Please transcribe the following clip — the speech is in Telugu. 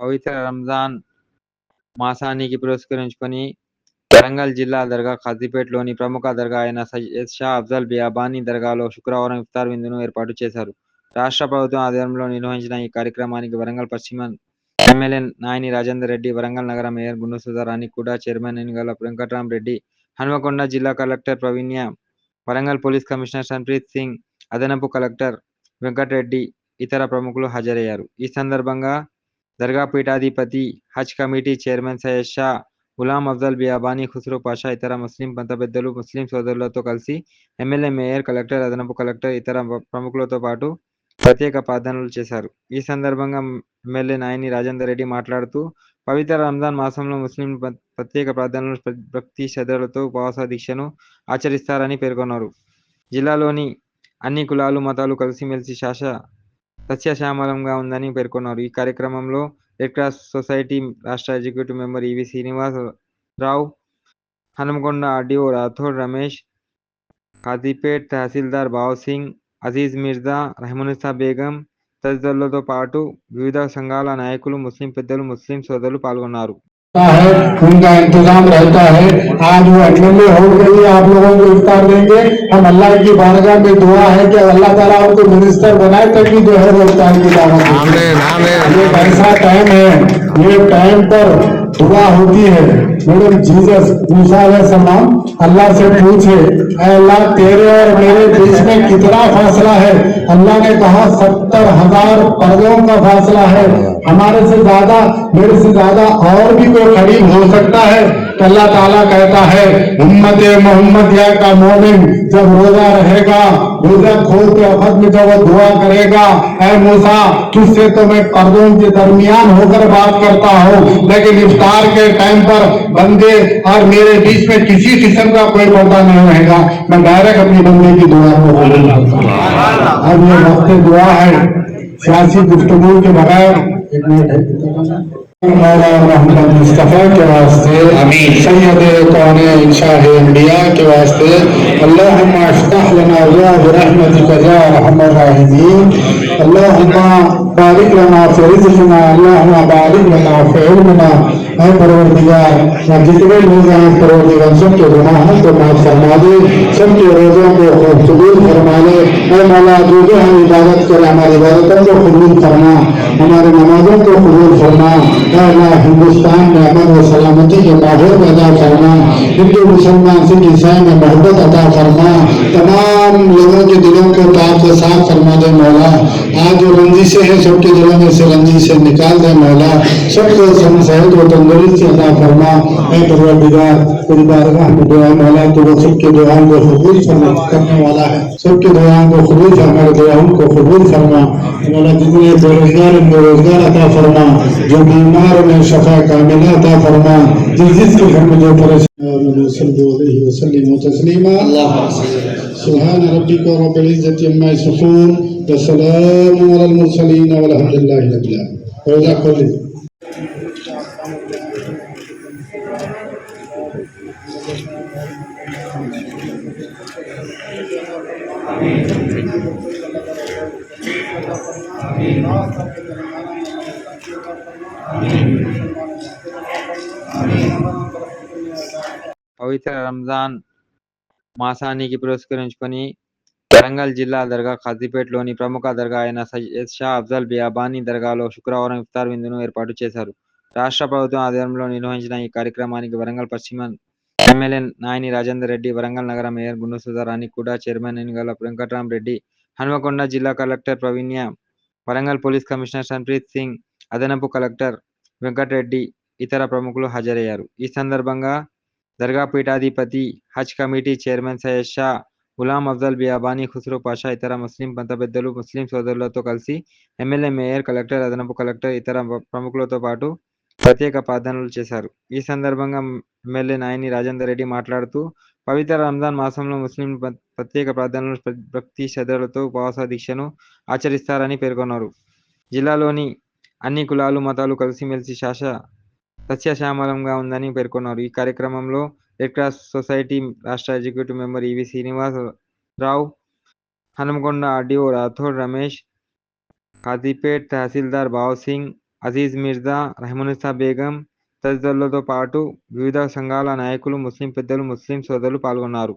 పవిత్ర రంజాన్ మాసానికి పురస్కరించుకొని వరంగల్ జిల్లా దర్గా ఖాజీపేటలోని ప్రముఖ దర్గా అయిన సయ్యద్ షా అఫ్జల్ బియాబానీ దర్గాలో శుక్రవారం ఇఫ్తార్ విందును ఏర్పాటు చేశారు. రాష్ట్ర ప్రభుత్వం ఆధ్వర్యంలో నిర్వహించిన ఈ కార్యక్రమానికి వరంగల్ పశ్చిమ ఎమ్మెల్యే నాయని రాజేందర్ రెడ్డి, వరంగల్ నగర మేయర్ గుండు సుధారాణి, కూడా చైర్మన్ యనమల వెంకట్రామరెడ్డి, హన్మకొండ జిల్లా collector Praveenya, Warangal police commissioner Sunpreet Singh, అదనపు కలెక్టర్ వెంకట్రెడ్డి, ఇతర ప్రముఖులు హాజరయ్యారు. ఈ సందర్భంగా దర్గా పీఠాధిపతి, హజ్ కమిటీ చైర్మన్ సయ్యద్ షా గులాం అఫ్జల్ బియాబానీ, ఖుస్రో పాషా, ఇతర ముస్లిం పంత పెద్దలు, ముస్లిం సోదరులతో కలిసి ఎమ్మెల్యే, మేయర్, కలెక్టర్, అదనపు కలెక్టర్, ఇతర ప్రముఖులతో పాటు ప్రత్యేక ప్రార్థనలు చేశారు. ఈ సందర్భంగా ఎమ్మెల్యే నాయని రాజేందర్ రెడ్డి మాట్లాడుతూ పవిత్ర రంజాన్ మాసంలో ముస్లిం ప్రత్యేక ప్రార్థనలు, భక్తి శ్రద్ధలతో ఉపవాస దీక్షను ఆచరిస్తారని పేర్కొన్నారు. జిల్లాలోని అన్ని కులాలు, మతాలు కలిసిమెలిసి సస్యశ్యామలంగా ఉందని పేర్కొన్నారు. ఈ కార్యక్రమంలో రెడ్ క్రాస్ సొసైటీ రాష్ట్ర executive member E V Srinivas Rao, Hanumakonda RDO Rathod Ramesh, Khazipet tahsildar Bhav Singh, Aziz Mirza, Rahimunnisa Begum తదితరులతో పాటు వివిధ సంఘాల నాయకులు, ముస్లిం పెద్దలు, ముస్లిం సోదరులు పాల్గొన్నారు. ہے ان کا انتظام رہتا ہے۔ آج وہ اٹل میں ہو گئی آپ لوگوں کو افطار دیں گے۔ ہم اللہ کی بارگاہ میں دعا ہے کہ اللہ تعالیٰ ان کو منسٹر بنائے تبھی جو ہے وہ افطار کی دعوت یہ ایسا ٹائم ہے۔ یہ ٹائم پر دعا ہوتی ہے۔ میرے جیزس عیسیٰ ہے سلام اللہ سے پوچھے، اے اللہ، تیرے اور میرے بیچ میں کتنا فاصلہ ہے؟ اللہ نے کہا، ستر ہزار پردوں کا فاصلہ ہے۔ ہمارے سے زیادہ، میرے سے زیادہ اور بھی کوئی قریب ہو سکتا ہے؟ اللہ تعالیٰ کہتا ہے، امت محمد یا کا مومن، جب روزہ رہے گا، روزہ کھول کے وقت میں جب وہ دعا کرے گا، اے موسا کس سے تو میں پردوں کے درمیان ہو کر بات کرتا ہوں، لیکن افطار دوپہر کے ٹائم پر بندے اور میرے بیچ میں کسی قسم کا کوئی پردہ نہیں رہے گا۔ میں ڈائریکٹ اپنی بندے کی دعا کو بولوں اور یہ وقت دعا ہے۔ سیاسی گفتگو کے بغیر مولا محمد مصطفیٰ کے واسطے سید کون انشاء انبیاء کے واسطے اللہم افتح لنا ابواب رحمتک یا ارحم الراحمین۔ اللهم بارك لنا في رزقنا، اللهم بارك لنا في علمنا، اے پروردگار، ہم جتنے لوگ ہیں، پروردگار، سب کے گناہوں کو معاف فرما دے، سب کے روزوں کو خوب قبول فرما لے۔ اے مولا، جو جو ہم عبادت کریں، ہماری عبادتوں کو قبول فرما ہماری نمازوں کو قبول فرما۔ اے اللہ، ہندوستان میں امن و سلامتی کے ماحول پیدا فرما۔ ہندو مسلمان سے انسان میں محبت عطا فرما، تمام لوگوں کے دلوں کے پاپ سے صاف فرما دے مولا۔ آج جو رنجشیں ہیں، سب کے دلوں میں سے رنجشیں نکال دے مولا۔ سب کو صحت و تندرست عطا فرما۔ اے پروردگار پوری بارگاہ میں دعا مولا تو وہ سب کے دعاؤں کو قبول کرنے والا ہے۔ سب کے دعاؤں کو قبول فرما دعاؤں کو قبول فرما۔ مولا دنیا تو روزگار میں روزگار عطا فرما جو بیمار میں شفا کاملہ عطا فرما جس جس کی ہم جو پریشان صلی علیہ وسلم تسلیما سبحان ربك رب العزة عما يصفون والسلام على المرسلين والحمد لله رب العالمين هذا قولي Thank you. పవిత్ర రంజాన్ మాసానికి పురస్కరించుకొని వరంగల్ జిల్లా దర్గా ఖాజీపేటలోని ప్రముఖ దర్గా అయిన సయ్యద్ షా అఫ్జల్ బియాబానీ దర్గాలో శుక్రవారం ఇఫ్తార్ విందును ఏర్పాటు చేశారు. రాష్ట్ర ప్రభుత్వం ఆధ్వర్యంలో నిర్వహించిన ఈ కార్యక్రమానికి వరంగల్ పశ్చిమ ఎమ్మెల్యే నాయని రాజేందర్ రెడ్డి, వరంగల్ నగర మేయర్ గుండు సుధారాణి, కూడా చైర్మన్ యనమల వెంకట్రామరెడ్డి, హన్మకొండ జిల్లా collector Praveenya, Warangal police commissioner Sunpreet Singh, అదనపు కలెక్టర్ వెంకట్రెడ్డి, ఇతర ప్రముఖులు హాజరయ్యారు. ఈ సందర్భంగా దర్గా పీఠాధిపతి, హజ్ కమిటీ చైర్మన్ సయ్యద్ షా గులాం అఫ్జల్ బియాబానీ, ఖుస్రో పాషా, ఇతర ముస్లిం పంత పెద్దలు, ముస్లిం సోదరులతో కలిసి ఎమ్మెల్యే, మేయర్, కలెక్టర్, అదనపు కలెక్టర్, ఇతర ప్రముఖులతో పాటు ప్రత్యేక ప్రార్థనలు చేశారు. ఈ సందర్భంగా ఎమ్మెల్యే నాయని రాజేందర్ రెడ్డి మాట్లాడుతూ పవిత్ర రంజాన్ మాసంలో ముస్లిం ప్రత్యేక ప్రార్థనలు, భక్తి శ్రద్ధలతో ఉపవాస దీక్షను ఆచరిస్తారని పేర్కొన్నారు. జిల్లాలోని అన్ని కులాలు, మతాలు కలిసిమెలిసి సస్యశ్యామలంగా ఉందని పేర్కొన్నారు. ఈ కార్యక్రమంలో రెడ్ క్రాస్ సొసైటీ రాష్ట్ర executive member E V Srinivas Rao, Hanmakonda RDO Rathod Ramesh, Khazipet tahsildar Bhav Singh, Aziz Mirza, Rehmanisa Begum తదితరులతో పాటు వివిధ సంఘాల నాయకులు, ముస్లిం పెద్దలు, ముస్లిం సోదరులు పాల్గొన్నారు.